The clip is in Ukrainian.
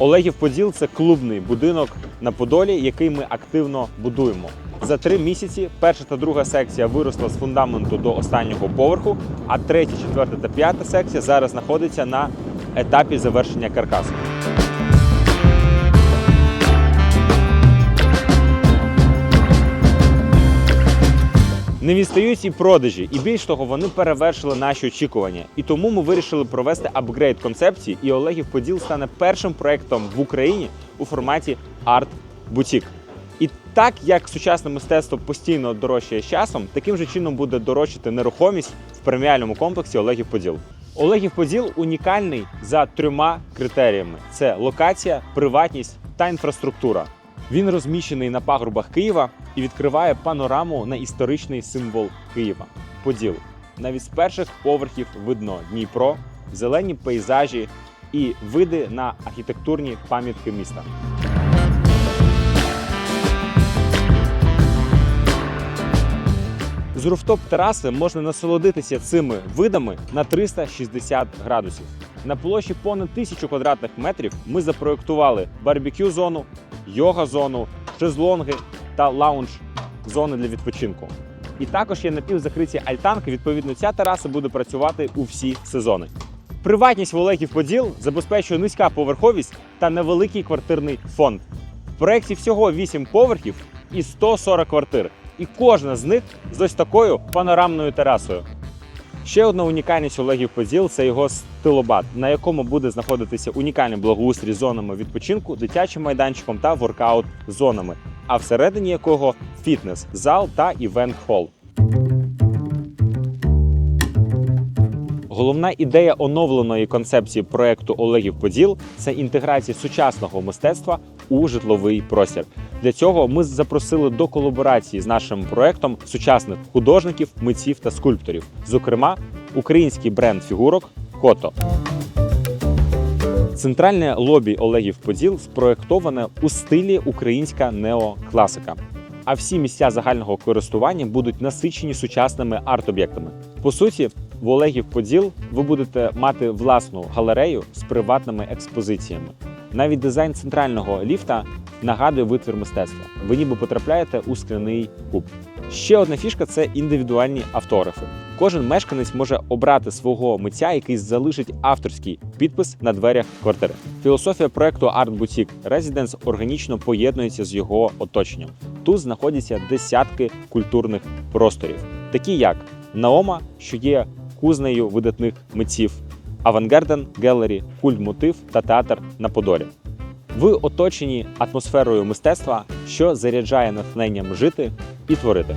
Олегів Поділ це клубний будинок на Подолі, який ми активно будуємо. За три місяці перша та друга секція виросла з фундаменту до останнього поверху, а третя, четверта та п'ята секція зараз знаходиться на етапі завершення каркасу. Не відстають і продажі, і більш того, вони перевершили наші очікування. І тому ми вирішили провести апгрейд концепції, і Олегів Поділ стане першим проектом в Україні у форматі арт бутік. І так як сучасне мистецтво постійно дорожчає з часом, таким же чином буде дорожчати нерухомість в преміальному комплексі Олегів Поділ. Олегів Поділ унікальний за трьома критеріями: це локація, приватність та інфраструктура. Він розміщений на пагорбах Києва і відкриває панораму на історичний символ Києва Поділ. Навіть з перших поверхів видно Дніпро, зелені пейзажі і види на архітектурні пам'ятки міста. З руфтоп тераси можна насолодитися цими видами на 360 градусів. На площі понад тисячу квадратних метрів ми запроектували барбекю зону, йога зону, шезлонги та лаунж зони для відпочинку. І також є напівзакриті альтанки. Відповідно, ця тераса буде працювати у всі сезони. Приватність в Олегів Поділ забезпечує низька поверховість та невеликий квартирний фонд. В проєкті всього 8 поверхів і 140 квартир. І кожна з них з ось такою панорамною терасою. Ще одна унікальність Олегів Поділ це його стилобат, на якому буде знаходитися унікальний благоустрій зонами відпочинку, дитячим майданчиком та воркаут зонами, а всередині якого фітнес, зал та івент хол. Головна ідея оновленої концепції проекту Олегів Поділ це інтеграція сучасного мистецтва у житловий простір. Для цього ми запросили до колаборації з нашим проектом сучасних художників, митців та скульпторів, зокрема, український бренд фігурок Кото. Центральне лобі Олегів Поділ спроєктоване у стилі українська неокласика. А всі місця загального користування будуть насичені сучасними арт-об'єктами. По суті, в Олегів Поділ ви будете мати власну галерею з приватними експозиціями. Навіть дизайн центрального ліфта нагадує витвір мистецтва. Ви ніби потрапляєте у скляний куб. Ще одна фішка це індивідуальні автографи. Кожен мешканець може обрати свого митця, який залишить авторський підпис на дверях квартири. Філософія проекту Art Boutique Residence органічно поєднується з його оточенням. Тут знаходяться десятки культурних просторів, такі як Наома, що є кузнею видатних митців, Авангарден Гелері, Культ Мотив та театр на Подолі. Ви оточені атмосферою мистецтва, що заряджає натхненням жити і творити.